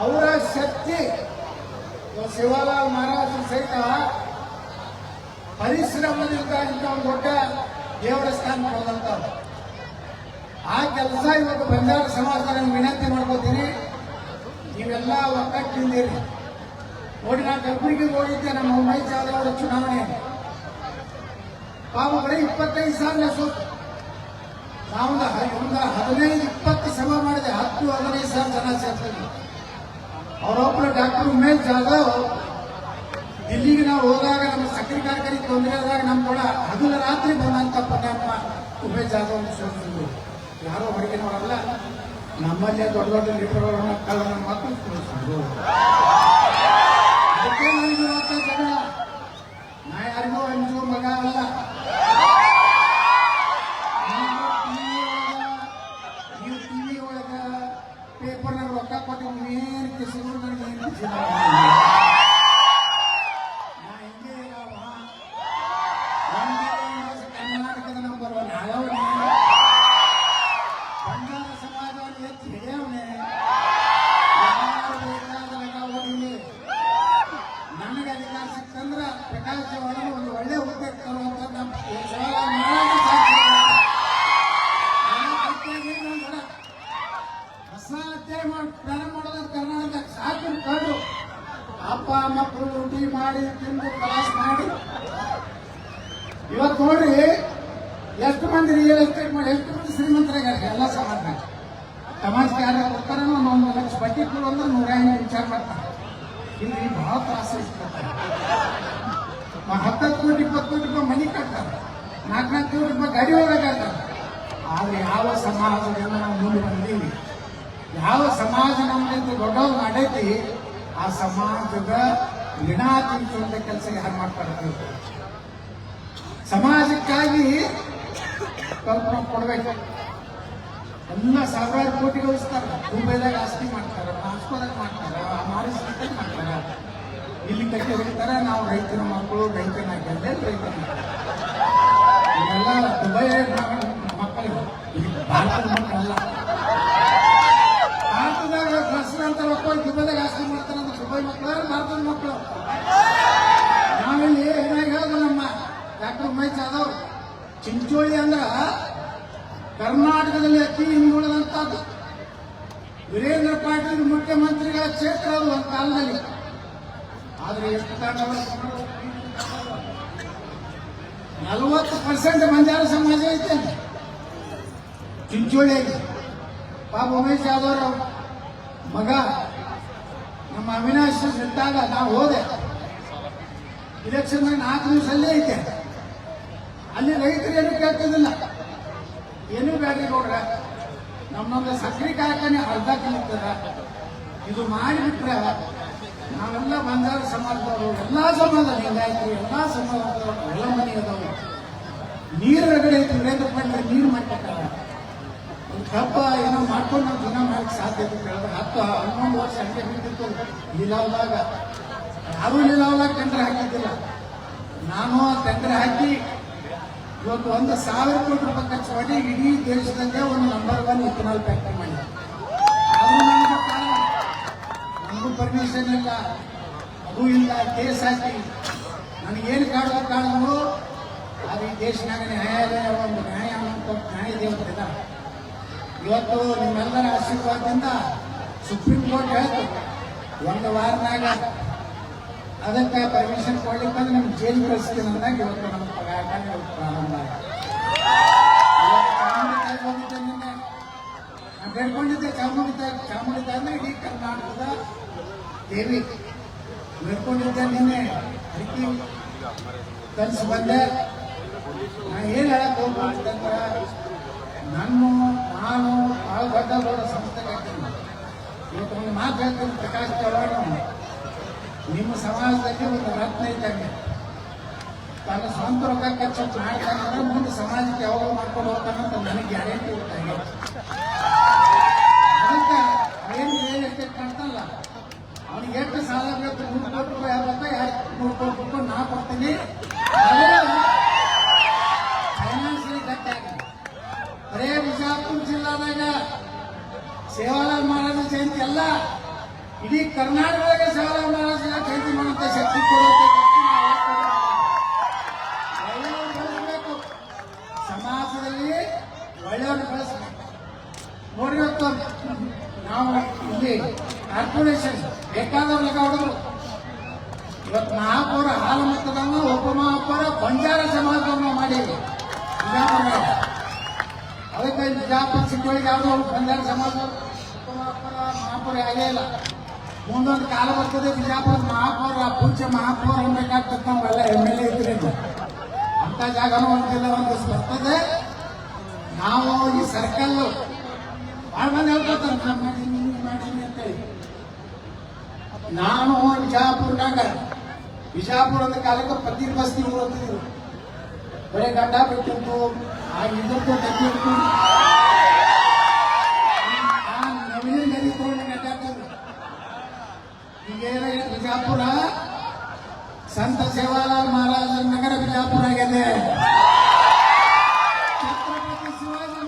ಅವರ ಶಕ್ತಿ ಶಿವಲಾಲ್ ಮಹಾರಾಜರು ಸಹಿತ ಪರಿಶ್ರಮದಿಂದ ಇಂಥ ಒಂದು ದೊಡ್ಡ ದೇವರ ಸ್ಥಾನ ಹೋದಂತವ್ರು ಆ ಕೆಲಸ ಇವತ್ತು ಬಂಜಾರ ಸಮಾಜದ ನಾನು ವಿನಂತಿ ಮಾಡ್ಕೋತೀನಿ. ನೀವೆಲ್ಲ ಒಕ್ಕಟ್ಟಿದ್ದೀರಿ ನೋಡಿ, ನಾನು ಕಬ್ಬಿಗೆ ಹೋಗಿದ್ದೆ, ನಮ್ಮ ಮೈ ಜಾಧವ್ ಅವರ ಚುನಾವಣೆ ಬರೀ ಇಪ್ಪತ್ತೈದು ಸಾವಿರ ಸೋತು. ನಾವು ಒಂದು ಹದಿನೈದು, ಇಪ್ಪತ್ತು ಸಭೆ ಮಾಡಿದೆ, ಹತ್ತು, ಹದಿನೈದು ಸಾವಿರ ಜನ ಸೇರ್ತೀವಿ ಅವರೊಬ್ಬರು ಡಾಕ್ಟರ್ ಉಮೇಶ್ ಜಾಧವ್ ದಿಲ್ಲಿಗೆ ನಾವು ಹೋದಾಗ ನಮ್ಮ ಸಕ್ಕರೆ ಕಾರ್ಖಾನೆ ತೊಂದರೆ ಆದಾಗ ನಮ್ಮ ಕೂಡ ಹಗಲು ರಾತ್ರಿ ಬಂದಂತ ಪುಣ್ಯಪ್ಪ ಉಮೇಶ್ ಜಾಧವ್ ಅಂತ ಸೇರಿಸಿದ್ರು ಯಾರೋ ಹೊರಗೆ ನೋಡಲ್ಲ ನಮ್ಮಲ್ಲೇ ದೊಡ್ಡ ದೊಡ್ಡ ಲೀಡರ್ಗಳನ್ನ ಕಳ್ಳನ ಮಾತು ತೋರಿಸಿದ್ರು ಅದಕ್ಕೆ ನನಗೆ ಮಂದಿ ರಿಯಲ್ ಎಸ್ಟೇಟ್ ಮಾಡಿ ಎಷ್ಟು ಮಂದಿ ಶ್ರೀಮಂತರಾಗ್ಯಾರ ಎಲ್ಲ ಸಮಾಜ ಸಮಾಜಕ್ಕೆ ಯಾರು ಕೊಡ್ತಾರೋ ಒಂದು ಲಕ್ಷ ಬಡ್ಡಿ ಕೊಡು ಅಂದ್ರೆ ನೂರ ಐದು ವಿಚಾರ ಮಾಡ್ತಾರೆ. ಇಲ್ಲಿ ಬಹಳ ತ್ರಾಸ ಹತ್ತತ್ತು ಕೋಟಿ, ಇಪ್ಪತ್ತು ಕೋಟಿ ರೂಪಾಯಿ ಮನಿ ಕಟ್ತಾರೆ. ನಾಲ್ಕು ನಾಲ್ಕು ಕೋಟಿ ರೂಪಾಯಿ ಗಾಡಿ ಒಳಗಾಗ್ತಾರೆ ಆದ್ರೆ ಯಾವ ಸಮಾಜದಿಂದ ನಾವು ಮುಂದೆ ಬಂದೀವಿ ಯಾವ ಸಮಾಜ ನಮ್ಮಿಂದ ದೊಡ್ಡವ್ರು ಮಾಡೈತಿ ಆ ಸಮಾಜದ ಋಣ ಅಂತ ಕೆಲಸ ಯಾರು ಮಾಡ್ತಾರೆ ಸಮಾಜಕ್ಕಾಗಿ ಕಲ್ಪನೆ ಕೊಡ್ಬೇಕು. ಎಲ್ಲ ಸಾವಿರಾರು ಕೋಟಿ ಗಳಿಸ್ತಾರ ಮುಂಬೈದಾಗ ಆಸ್ತಿ ಮಾಡ್ತಾರ ಮಾಸ್ಕೋದಾಗ ಮಾಡ್ತಾರ ಮಾರಿಸ್ ಮಾಡ್ತಾರೆ. ಇಲ್ಲಿ ಕಟ್ಟಿ ಹೋಗ್ತಾರ, ನಾವು ರೈತರ ಮಕ್ಕಳು ರೈತನಾಗ್ಯಾರ ರೈತನ ಇವೆಲ್ಲ ದುಬೈ ಮಕ್ಕಳು ಭಾರತದ ಮಕ್ಕಳಲ್ಲ ಭಾರತದಾಗ ಅಂತ ಮಕ್ಕಳು ದುಬೈದಾಗ ಆಸ್ತಿ ಮಾಡ್ತಾರ ಅಂದ್ರೆ ದುಬೈ ಮಕ್ಕಳು ಭಾರತದ ಮಕ್ಕಳು. ನಾವಿಲ್ಲಿ ಏನಾಗ ಹೇಳೋದು ನಮ್ಮ ಡಾಕ್ಟರ್ ಉಮೇಶ್ ಜಾಧವ್ ಚಿಂಚೋಳಿ ಅಂದ್ರ ಕರ್ನಾಟಕದಲ್ಲಿ ಅತಿ ಹಿಂದುಳಿದಂತಹದ್ದು ವೀರೇಂದ್ರ ಪಾಟೀಲ್ ಮುಖ್ಯಮಂತ್ರಿಗಳ ಕ್ಷೇತ್ರ ಅದು ಒಂದು ಕಾಲದಲ್ಲಿ. ಆದ್ರೆ ಎಷ್ಟು ನಲವತ್ತು ಪರ್ಸೆಂಟ್ ಬಂಜಾರ ಸಮಾಜ ಐತೆ. ಚಿಂಚೋಳಿಯಲ್ಲಿ ಪಾಪ ಉಮೇಶ್ ಯಾದವ್ ಮಗ. ನಮ್ಮ ಅವಿನಾಶ್ ಸಿದ್ದಾಗ ನಾವು ಹೋದೆ. ಇಲೆಕ್ಷನ್ ನಾಲ್ಕು ದಿವಸ ಅಲ್ಲೇ ಐತೆ ಅಲ್ಲಿ ರೈತರು ಏನು ಕೇಳ್ತಿದ್ದಿಲ್ಲ. ಏನೂ ಬೇಡ್ರಿ ನೋಡ್ರ? ನಮ್ಮೊಂದು ಸಕ್ಕರೆ ಕಾರ್ಖಾನೆ ಅರ್ಧ ಕಲಿತದ ಇದು ಮಾಡಿಬಿಟ್ರೆ ನಾವೆಲ್ಲ ಬಂಜಾರ ಸಮಾಜದವರು, ಎಲ್ಲಾ ಸಮಾಜ ಲಿಂಗಾಯತರು ಎಲ್ಲಾ ಸಮಾಜದವರು ಎಲ್ಲ ಮನೆ ಅದಾವು ನೀರು ರಗಡೆ ಐತಿ ವೀರೇಂದ್ರ ಪಾಟೀಲ್ ನೀರು ಮಾಡ್ಕೊಟ್ಟಾರ ಒಂದು ಕಬ್ಬ ಏನೋ ಮಾಡ್ಕೊಂಡು ನಾವು ದಿನ ಮಾಡಕ್ಕೆ ಸಾಧ್ಯ ಅಂತ ಹೇಳಿದ್ರೆ ಹತ್ತು, ಹನ್ನೊಂದು ವರ್ಷ ಹಂಗೆ ಬಿದ್ದಿತ್ತು. ಲೀಲಾವ್ದಾಗ ಯಾರು ಲೀಲಾವ್ದಾಗ ಟೆಂಡರ್ ಹಾಕಿದ್ದಿಲ್ಲ. ನಾನು ಟೆಂಡರ್ ಹಾಕಿ ಇವತ್ತು ಒಂದು ಸಾವಿರ ಕೋಟಿ ರೂಪಾಯಿ ಖರ್ಚು ಮಾಡಿ ಇಡೀ ದೇಶದಂಗೆ ಒಂದು ನಂಬರ್ ಒನ್ ಇಥನಾಲ್ ಫ್ಯಾಕ್ಟರಿ ಮಾಡಿದೆ ಅದು ನನಗೆ ನನಗೂ ಪರ್ಮಿಷನ್ ಇಲ್ಲ. ಅದು ಇಲ್ಲ, ಕೇಸ್ ಹಾಕಿ. ನನಗೇನು ಕಾಡೋ ಕಾರಣಗಳು ಅದು ಈ ದೇಶನಾಗ ನ್ಯಾಯಾಲಯ ಒಂದು ನ್ಯಾಯ ಅನ್ನುವಂಥ ನ್ಯಾಯ ಇವತ್ತು ನಿಮ್ಮೆಲ್ಲರ ಆಶೀರ್ವಾದದಿಂದ ಸುಪ್ರೀಂ ಕೋರ್ಟ್ ಹೇಳ್ತು, ಒಂದು ವಾರನಾಗ ಅದಕ್ಕೆ ಪರ್ಮಿಷನ್ ಕೊಡ್ಲಿಕ್ಕೆ ನಮ್ಗೆ ಜೈಲ್ ಕಳಿಸ್ತೀನಿ ಅಂದಾಗ ಇವತ್ತು ನಮ್ಮ ಇವತ್ತು ಪ್ರಾರಂಭ ನಾನು ಬೇಡ್ಕೊಂಡಿದ್ದೆ ಚಾಮುಂಡಿ ತಾಯಿ ಚಾಮುಂಡಿ ತಾಯಿ ಅಂದ್ರೆ ಇಡೀ ಕರ್ನಾಟಕದ ದೇವಿ. ಬೇಡ್ಕೊಂಡಿದ್ದೆ ನಿನ್ನೆ ಅದಕ್ಕೆ ಕಲಿಸಿ ಬಂದೆ. ನಾನು ಏನು ಹೇಳಕ್ ಹೋಗ್ಬಿಟ್ಟಿದ್ದಂದ್ರೆ ನನ್ನ ನಾನು ಭಾಳ ದೊಡ್ಡ ದೊಡ್ಡ ಸಂಸ್ಥೆಗೆ ಇವತ್ತು ಒಂದು ಮಾತು ಹೇಳ್ತೀನಿ, ಪ್ರಕಾಶ್ ಚವ್ಹಾಣ್ ನಿಮ್ಮ ಸಮಾಜದಲ್ಲಿ ಒಂದು ರತ್ನ ಇದ್ದಂಗೆ ತನ್ನ ಸ್ವಂತ ರೊಕ್ಕ ಖರ್ಚು ಮಾಡ್ತಾನಂದ್ರೆ ಮುಂದೆ ಸಮಾಜಕ್ಕೆ ಯಾವಾಗ ಮಾಡ್ಕೊಂಡು ಹೋಗ್ತಾನಂತ ನನಗೆ ಗ್ಯಾರಂಟಿ ಇರ್ತಾನೆ ಅದಕ್ಕೆ ಏನು ಎಸ್ಟೇಟ್ ಕಾಣ್ತಲ್ಲ ಅವ್ನಿಗೆ ಎಷ್ಟು ಸಾಲ ಬೇಕು? ನೂರು ಕೋಟಿ ರೂಪಾಯಿ ಆಗುತ್ತೆ ಎರಡು ನೂರು ಕೋಟಿ ರೂಪಾಯಿ ನಾ ಕೊಡ್ತೀನಿ. ಫೈನಾನ್ಸಿಯಲ್ ಗಟ್ಟಾಗಿ ಬರೇ ಬಿಜಾಪುರ ಜಿಲ್ಲಾದಾಗ ಸೇವಾಲಾಲ್ ಮಹಾರಾಜ ಜಯಂತಿ ಅಲ್ಲ. ಇಡೀ ಕರ್ನಾಟಕದಾಗ ಸಾಲ ಮಾಡಿದ ಖರೀದಿ ಮಾಡುವಂತ ಶಕ್ತಿ ಕೊಡುವಂತ ಬೆಳೆಸಬೇಕು. ಸಮಾಜದಲ್ಲಿ ಒಳ್ಳೆಯವ್ರನ್ನ ಬೆಳೆಸಬೇಕು. ನೋಡಿ ಇವತ್ತು ನಾವು ಇಲ್ಲಿ ಕಾರ್ಪೊರೇಷನ್, ಬೇಕಾದವ್ರು ಲೆಕ್ಕ ಹೊಡೆದ್ರು ಇವತ್ತು ಮಹಾಪೌರ ಹಾಲು ಮತದನ್ನ ಉಪ ಮಹಾಪೌರ ಬಂಜಾರ ಸಮಾಜವನ್ನು ಮಾಡಿ ಅದಕ್ಕೆ ಬಿಜಾಪುರ ಸಿಟಿಯೊಳಗೆ ಯಾವುದೋ ಬಂಜಾರ ಸಮಾಜ ಉಪ ಮಹಾಪೌರ ಮಹಾಪೌರ ಆಗೇ ಇಲ್ಲ. ಮುಂದೊಂದು ಕಾಲ ಬರ್ತದೆ ಬಿಜಾಪುರ ಮಹಾಪೌರ, ಪೂಜ್ಯ ಮಹಾಪೌರ ಅನ್ಬೇಕಾಗ್ತದೆ ನಾವೆಲ್ಲ ಎಂ ಎಲ್ ಎ ಇದ್ರಿಂದ ಅಂತ ಜಾಗನೂ ಒಂದಿಲ್ಲ, ಒಂದು ಬರ್ತದೆ ನಾವು ಈ ಸರ್ಕಲ್ ಭಾಳ ಮಂದಿ ಹೇಳ್ಕೊತಾರೆ ನಾನು ಮಾಡೀನಿ ಮಾಡೀನಿ ಅಂತೇಳಿ. ನಾನು ಬಿಜಾಪುರನಾಗ ಬಿಜಾಪುರ ಕಾಲಕ್ಕೆ ಪತ್ತಿ ಬಸ್ತಿ ಊರು ಬರೀ ಗಡ್ಡ ಬಿಟ್ಟಿತ್ತು, ಆ ಗಡ್ಡಿ ಇತ್ತು ಆ ನವೀನ ಗಡಿ ತಗೊಂಡು ಗಡ್ಡ ಹಾಕಿದ್ರು. ಈಗ ಏನಾಗಿದೆ ಬಿಜಾಪುರ ಸಂತ ಸೇವಾಲಾಲ್ ಮಹಾರಾಜ ನಗರ ಬಿಜಾಪುರ ಆಗಿದೆ ಛತ್ರಪತಿ ಶಿವಾಜಿ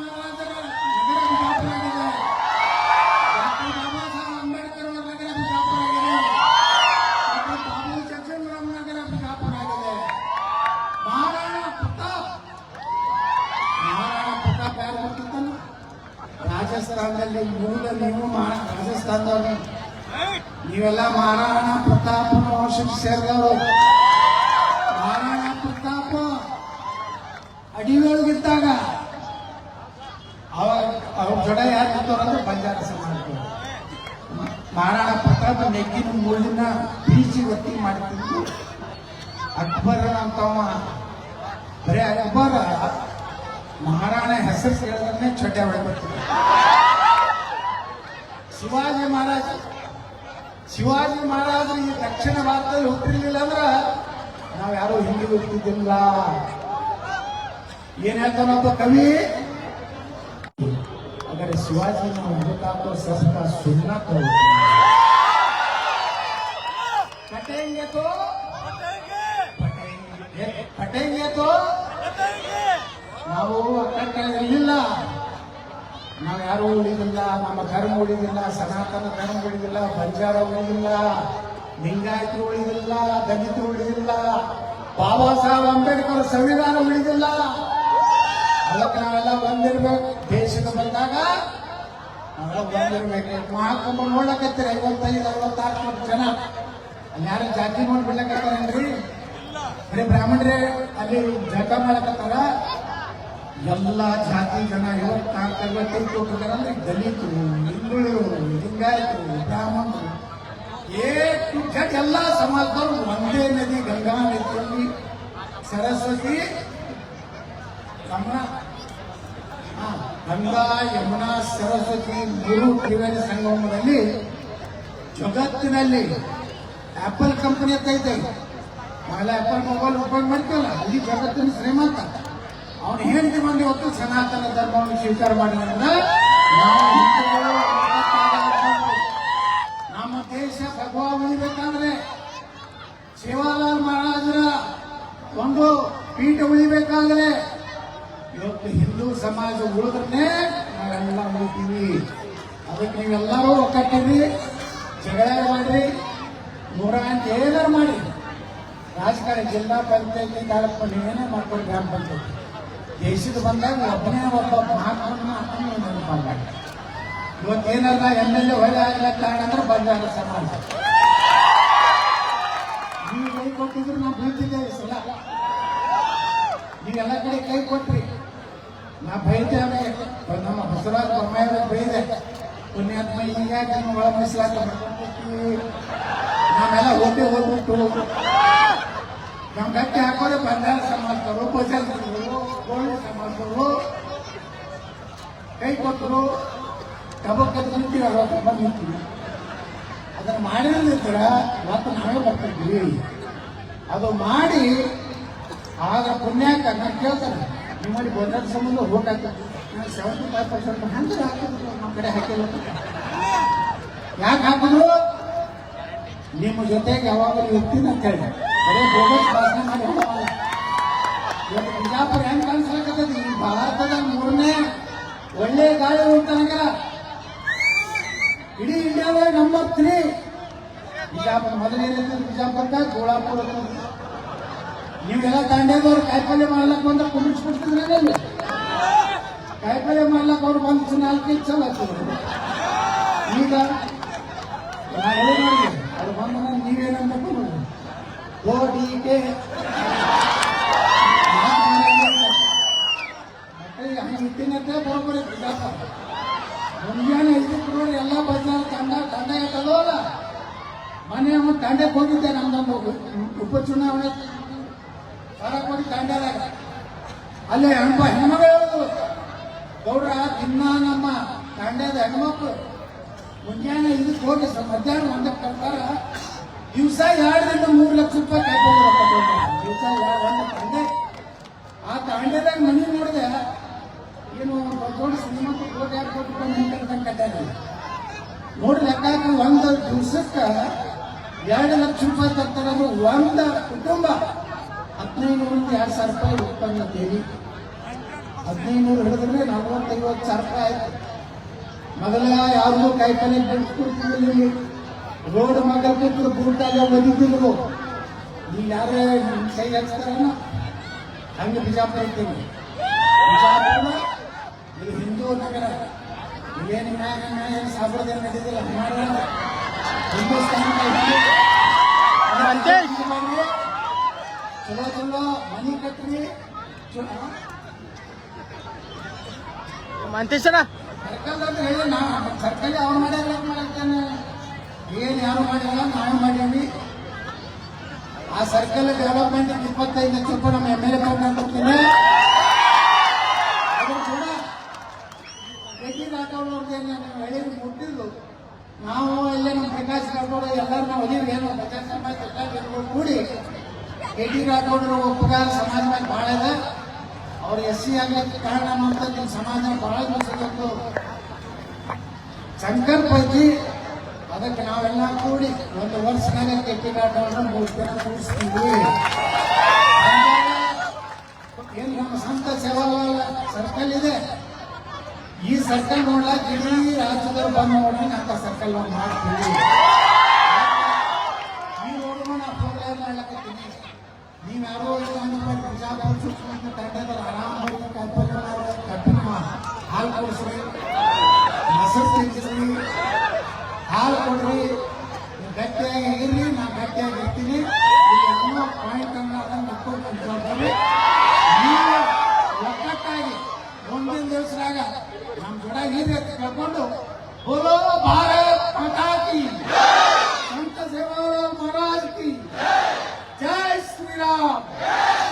ನೀವೆಲ್ಲ ಮಹಾರಾಣಾ ಪ್ರತಾಪನ ವಂಶಕ್ಕೆ ಸೇರಿದವರು. ಮಹಾರಾಣಾ ಪ್ರತಾಪ ಅಡಿಯೊಳಗಿದ್ದಾಗ ಅವಾಗ ಅವ್ರ ಜೊತೆ ಯಾರು ಇರ್ತಾರಂದ್ರೆ ಬಂಜಾರ ಸಮಾಜದವರು. ಮಹಾರಾಣಾ ಪ್ರತಾಪ ನೆಗ್ಗಿನ ಮುಳ್ಳಿನ ಬೀಚಿ ಒತ್ತಿ ಮಾಡ್ತಿದ್ದು ಅಕ್ಬರ್ ಅಂತವ ಬರೀ ಅಕ್ಬರ್, ಮಹಾರಾಣ ಹೆಸರು ಕೇಳಿದ್ರೆ ಒಳಗೆ ಬರ್ತಿದ್ದ ಶಿವಾಜಿ ಮಹಾರಾಜ ಶಿವಾಜಿ ಮಹಾರಾಜ ಈ ದಕ್ಷಿಣ ಭಾರತದಲ್ಲಿ ಹುಟ್ಟಿರ್ಲಿಲ್ಲ ಅಂದ್ರೆ ನಾವು ಯಾರೋ ಹಿಂದೆ ಹುಟ್ಟಿದ್ದಿಲ್ಲ. ಏನ್ ಹೇಳ್ತಾನಪ್ಪ ಕವಿ? ಹಾಗಾದ್ರೆ ಶಿವಾಜಿ ಅಮೃತಾಪ ಸಸ್ತ ಸುಣ್ಣ ಪಟೇಂಗೆ ತೋ ಪಟೇಂಗೆ ತೋ ನಾವು ನಾವು ಯಾರೂ ಉಳಿದಿಲ್ಲ, ನಮ್ಮ ಧರ್ಮ ಉಳಿದಿಲ್ಲ, ಸನಾತನ ಧರ್ಮ ಉಳಿದಿಲ್ಲ, ಬಂಜಾರ ಉಳಿದಿಲ್ಲ, ಲಿಂಗಾಯತರು ಉಳಿದಿಲ್ಲ, ದಲಿತರು ಉಳಿದಿಲ್ಲ, ಬಾಬಾ ಸಾಹೇಬ್ ಅಂಬೇಡ್ಕರ್ ಸಂವಿಧಾನ ಉಳಿದಿಲ್ಲ. ಅದಕ್ಕೆ ನಾವೆಲ್ಲ ಬಂದಿರ್ಬೇಕು. ದೇಶಕ್ಕೆ ಬಂದಾಗ ನಾವೆಲ್ಲ ಬಂದಿರ್ಬೇಕು. ಮಹಾಕುಂಭ ನೋಡಕತ್ತೀರಿ ಐವತ್ತೈದು, ಅರವತ್ತಾರು ಜನ. ಅಲ್ಲಿ ಯಾರು ಜಾತಿ ನೋಡಿ ಬಿಡ್ಲಕತ್ತಾರೇನ್ರಿ ಬರೀ ಬ್ರಾಹ್ಮಣರೇ ಅಲ್ಲಿ ಜಗ ಮಾಡಕತ್ತಾರ ಎಲ್ಲ ಜಾತಿ ಜನ ಐವತ್ತೈದು ಕೋಟಿ ಜನ ಅಂದ್ರೆ ದಲಿತರು ಹಿಂದುಳಿದರು ಲಿಂಗಾಯತರು, ಬ್ರಾಹ್ಮಣರು. ಏ ಟು ಜಡ್ ಎಲ್ಲ ಸಮಾಜದವರು ಒಂದೇ ನದಿ ಗಂಗಾ ನದಿಯಲ್ಲಿ ಸರಸ್ವತಿ ಯಮುನಾ ಗಂಗಾ, ಯಮುನಾ, ಸರಸ್ವತಿ, ಮೂರು ತ್ರಿವೇಣಿ ಸಂಗಮದಲ್ಲಿ ಜಗತ್ತಿನಲ್ಲಿ ಆಪಲ್ ಕಂಪನಿ ಅಂತ ಐತೆ. ನಾವೆಲ್ಲ ಆಪಲ್ ಮೊಬೈಲ್ ಉಪಯೋಗ ಮಾಡ್ತೀವಲ್ಲ, ಅಲ್ಲಿ ಜಗತ್ತಿನ ಶ್ರೀಮಂತ. ಅವನು ಹೇಳಿದ ಮಂದಿ ಹೊತ್ತು ಸನಾತನ ಧರ್ಮವನ್ನು ಸ್ವೀಕಾರ ಮಾಡಿದ್ರಿಂದ ನಾವು ನಮ್ಮ ದೇಶ ಭಗವಾ ಉಳಿಬೇಕಂದ್ರೆ ಶಿವಾಲಾಲ್ ಮಹಾರಾಜರ ಒಂದು ಪೀಠ ಉಳಿಬೇಕಾದ್ರೆ ಇವತ್ತು ಹಿಂದೂ ಸಮಾಜ ಉಳಿದ್ರೆ ನಾವೆಲ್ಲ ಉಳಿತೀವಿ. ಅದಕ್ಕೆ ನೀವೆಲ್ಲರೂ ಒಕ್ಕಟ್ಟಿರಿ ಜಗಳ ಮಾಡ್ರಿ, ನೂರ ಎಂಟು ಏನಾರು ಮಾಡಿ. ರಾಜಕಾರಣ, ಜಿಲ್ಲಾ ಪಂಚಾಯತಿ ತಾಲೂಕು ಏನೇ ಮಾಡ್ಕೊಂಡು ಗ್ರಾಮ ಪಂಚಾಯತಿ. ದೇಶದ ಬಂದಾಗ ಒಬ್ಬನೇ ಒಬ್ಬ ಮಹಾತ್ಮನ ಮಾತನ್ನು ಇವತ್ತು ಇವತ್ತೇನಲ್ಲ ಎಂ ಎಲ್ ಎ ಹೊಳೆ ಕಾರಣ ಅಂದ್ರೆ ಬಂಜಾರ ಸಮಾಜ ನೀವು ಕೈ ಕೊಟ್ಟಿದ್ರು ನಾವು ಬೀಳ್ತಿದ್ದೇವೆ ಸಲ. ನೀವೆಲ್ಲ ಕಡೆ ಕೈ ಕೊಟ್ರಿ. ನಾ ಬೈತೇವೆ ನಮ್ಮ ಬಸವರಾಜ ಬೊಮ್ಮಾಯಿ ಬೈದೆ. ಪುಣ್ಯಾತ್ಮ ಹೀಗಾಗಿ ನಿಮ್ಮ ಒಳ ಮೀಸಲಾತ ನಾವೆಲ್ಲ ಹೋಗಿ ಹೋಗ್ಬಿಟ್ಟು. ನಮ್ಮ ಗಟ್ಟಿ ಹಾಕೋರೆ ಬಂದ ಸಮಾಜದವರು ಬಜಾರ್ದವರು ಸಮಾಜದವರು ಕೈ ಕೊಟ್ಟರು. ಟಬಕ್ ನಿಂತೀವಿ ಅರವತ್ತು ಬಂದು ನಿಂತೀವಿ ಅದನ್ನು ಮಾಡಿದ್ರೆ ಇವತ್ತು ನಾವೇ ಬರ್ತಿದ್ವಿ ಅದು ಮಾಡಿ ಆಗ ಪುಣ್ಯಾಕ ನಾನು ಕೇಳ್ತಾರೆ ನಿಮ್ಮಲ್ಲಿ ಗೋದಾಡ ಸಂಬಂಧ ಓಟ್ ಹಾಕಿದ್ರು ನಾನು ಸೆವೆಂಟಿ ಫೈವ್ ಪರ್ಸೆಂಟ್ ಹಂಗೆ ಹಾಕಿದ್ರು, ನಮ್ಮ ಕಡೆ ಹಾಕಿಲ್ಲ. ಯಾಕೆ ಹಾಕಿದ್ರು? ನಿಮ್ಮ ಜೊತೆಗೆ ಯಾವಾಗಲೂ ಇರ್ತೀನಿ ಅಂತ ಹೇಳಿ. ಬರೀ ಭಾಷಣ ಮಾಡಿ ಹೋಗಲ್ಲ. ಇವತ್ತು ಬಿಜಾಪುರ ಹೆಂಗ್ ಕಾಣಿಸ್ಲಾಕತ್ತದ ಈ ಭಾರತದ ಮೂರನೇ ಒಳ್ಳೆ ಗಾಳಿ ಉಂಟನಗರ ಇಡೀ ಇಂಡಿಯಾದ ನಂಬರ್ ತ್ರೀ ಬಿಜಾಪುರ ಮೊದಲನೇ ಬಿಜಾಪುರಕ್ಕ ಗೋಳಾಪುರ ನೀವೆಲ್ಲ ದಾಂಡ್ಯದವ್ರು ಕಾಯಿಪಲ್ಯ ಮಾಡ್ಲಕ್ ಬಂದ್ರೆ ಕುಂಡಿಸ್ಬಿಡ್ತಿದ್ರಲ್ಲಿ ಕಾಯಿಪಲ್ಯ ಮಾಡ್ಲಕ್ ಅವ್ರು ಬಂದು ನಾಲ್ಕೈದು ಸಲ ಹಚ್ಚಿದ್ರು ಈಗ ಅವ್ರು ಬಂದ ನೀವೇನಂತ ಓಟಿಕೆ ಮಕ್ಕಳಿಗೆ ಹಂಗೆ ಇಟ್ಟಿನಂತೆ ಬರೋಬ್ಬರಿ ಬಿಜಾಪುರ ಮುಂಜಾನೆ ಇದಕ್ಕೆ ನೋಡಿ ಎಲ್ಲ ಬಜಾರ್ ತಂಡ ತಂಡ ಇಟ್ಟದಲ್ಲ ಮನೆ ಅವ್ನು ತಂಡಕ್ಕೆ ಹೋಗಿದ್ದೆ ನಮ್ದೊಂದು ಉಪಚುನಾವಣೆ. ಸರಕೋಡಿ ತಂಡದಾಗ ಅಲ್ಲೇ. ಹೆಣ್ಮ ಹೆಣ್ಮಗಳು ಗೌಡ್ರ ದಿನ ನಮ್ಮ ತಂಡದ ಹೆಣ್ಮಕ್ಳು. ಮುಂಜಾನೆ ಇದಕ್ಕೆ ಹೋಗಿ ಮಧ್ಯಾಹ್ನ ಒಂದಕ್ಕೆ ಬರ್ತಾರ ದಿವಸ ಎರಡರಿಂದ ಮೂರು ಲಕ್ಷ ರೂಪಾಯಿ ದಿವಸ ಒಂದು ತಂಡೆ ಆ ತಾಂಡ್ಯದಾಗ ಮನೆ ನೋಡಿದೆ. ಏನು ದೊಡ್ಡ ಸಿನಿಮಾ ಕೋಟಿ ಎರಡು ಕೋಟಿ ಮನೆ ನೋಡಿ ಲೆಕ್ಕ ಒಂದು ದಿವಸಕ್ಕೆ ಎರಡು ಲಕ್ಷ ರೂಪಾಯಿ ತರ್ತಾರೆ ಒಂದ ಕುಟುಂಬ ಹದಿನೈದು ಎರಡು ಸಾವಿರ ರೂಪಾಯಿ ಉತ್ಪನ್ನ ದೇವಿ ಹದಿನೈದು ಹಿಡಿದ್ರೆ ನಲ್ವತ್ತೈವತ್ತು ಸಾವಿರ ರೂಪಾಯಿ ಆಯ್ತು. ಮೊದಲ ಯಾರಿಗೂ ಕಾಯಿಪಲ್ಲೆ ಇಲ್ಲಿ ರೋಡ್ ಮಗಲ್ ಕೂತ್ರು ಬೂಟಾಗ ಒದಿತಿದ್ರು ಈಗ ಯಾರೇ ಕೈ ಹಚ್ತಾರಲ್ಲ ಹಂಗೆ ಬಿಜಾಪುರ ಇರ್ತೀವಿ ಬಿಜಾಪುರ ಹಿಂದೂ ನಗರ. ಏನು ನ್ಯಾಯ ನ್ಯಾಯ ಸಾಂಪ್ರದಾಯ ನಡೆದಿಲ್ಲ. ಚಲೋ ಚಲೋ ಮನಿ ಕಟ್ರಿ ಮಂತೇಶನ? ಸರ್ಕಲ್ ಅಂತ ಹೇಳಿ ನಾ ಸರ್ಕಲ್ ಅವ್ರು ಮಾಡ್ಯಾರ ಏನು ಮಾಡ್ತಾನೆ ಏನು ಯಾರು ಮಾಡಿಲ್ಲ ನಾವು ಮಾಡೀವಿ ಆ ಸರ್ಕಲ್ ಡೆವಲಪ್ಮೆಂಟ್ ಇಪ್ಪತ್ತೈದು ಲಕ್ಷ ರೂಪಾಯಿ ನಮ್ಮ ಎಂ ಎಲ್ ಎ ಕೊಡ್ತೀನಿ ಅದ್ರ ಕೂಡ ರೆಡ್ಡಿ ರಾಠೋಡ್ ಅವ್ರದ್ದು ನೀವು ಹೇಳಿದ್ರು ಮುಟ್ಟಿದ್ದು ನಾವು ಇಲ್ಲೇ ನಮ್ಮ ಪ್ರಕಾಶ್ ರಾಠೋಡ್ ಎಲ್ಲರೂ ನಾವು ಅದೀವಿ ಏನು ಬಜಾರ್ ಸಮಾಜ ಎಲ್ಲ ಜನಗಳು ಕೂಡಿ ರಾಠೋಡ್ರು ಉಪಕಾರ ಸಮಾಜ ಮೇಲೆ ಭಾಳ ಇದೆ. ಅವ್ರು ಎಸ್ ಸಿ ಆಗ್ಲಿಕ್ಕೆ ಕಾರಣ ಅಂತ ನಿಮ್ಮ ಸಮಾಜ ಬಹಳ ದಿವಸದ್ದು ಸಂಕಲ್ಪ ಐತಿ. ಅದಕ್ಕೆ ನಾವೆಲ್ಲ ಕೂಡಿ ಒಂದು ವರ್ಷನಾಗ ಕೆಟ್ಟಿಗಾಟವನ್ನು ಮೂರು ಜನ ಕೂಡಿಸ್ತೀವಿ ಏನು ನಮ್ಮ ಸಂತ ಸೇವಾ ಸರ್ಕಲ್ ಇದೆ. ಈ ಸರ್ಕಲ್ ನೋಡ್ಲಾಕ ಇಡೀ ರಾಜ್ಯದವ್ರು ಬಂದು ನೋಡಿ ಅಂತ ಸರ್ಕಲ್ ನಾವು ಮಾಡ್ತೀವಿ. ಈ ರೋಡ್ ನಾವು ಪ್ರೋಗ್ರಾಮ್ ಮಾಡ್ಲಕತ್ತೀನಿ ನೀವು ಯಾರೋ ಇದು ಅಂದ್ಬಿಟ್ಟು ಬಿಜಾಪುರ ಸುತ್ತಮುತ್ತ ತಂಡದಲ್ಲಿ ಆರಾಮಾಗಿ ಕಾಯಿಪಲ್ಯ ಕಬ್ಬಿನ ಹಾಲು ಕೊಡಿಸ್ರಿ, ಮೊಸರು ತಿನ್ನಿಸ್ರಿ ಹಾಲು ಕೊಡ್ರಿ. ಗಟ್ಟಿಯಾಗಿ ಇರ್ರಿ ನಾ ಗಟ್ಟಿಯಾಗಿ ಇರ್ತೀನಿ. ಇಲ್ಲಿ ಅನ್ನೋ ಪಾಯಿಂಟ್ ಅನ್ನ ಅದನ್ನ ಇಟ್ಕೊಂಡು ಕುಂತ್ಕೊಳ್ತೀವಿ. ನೀವು ನಮ್ಮ ಜೊಡ ಹೀಗೆ ಕರ್ಕೊಂಡು ಬೋಲೋ ಭಾರತ್ ಮಾತಾ ಕಿ, ಸಂತ ಸೇವಾ ಮಹಾರಾಜ್ ಕಿ. freedom. Yeah.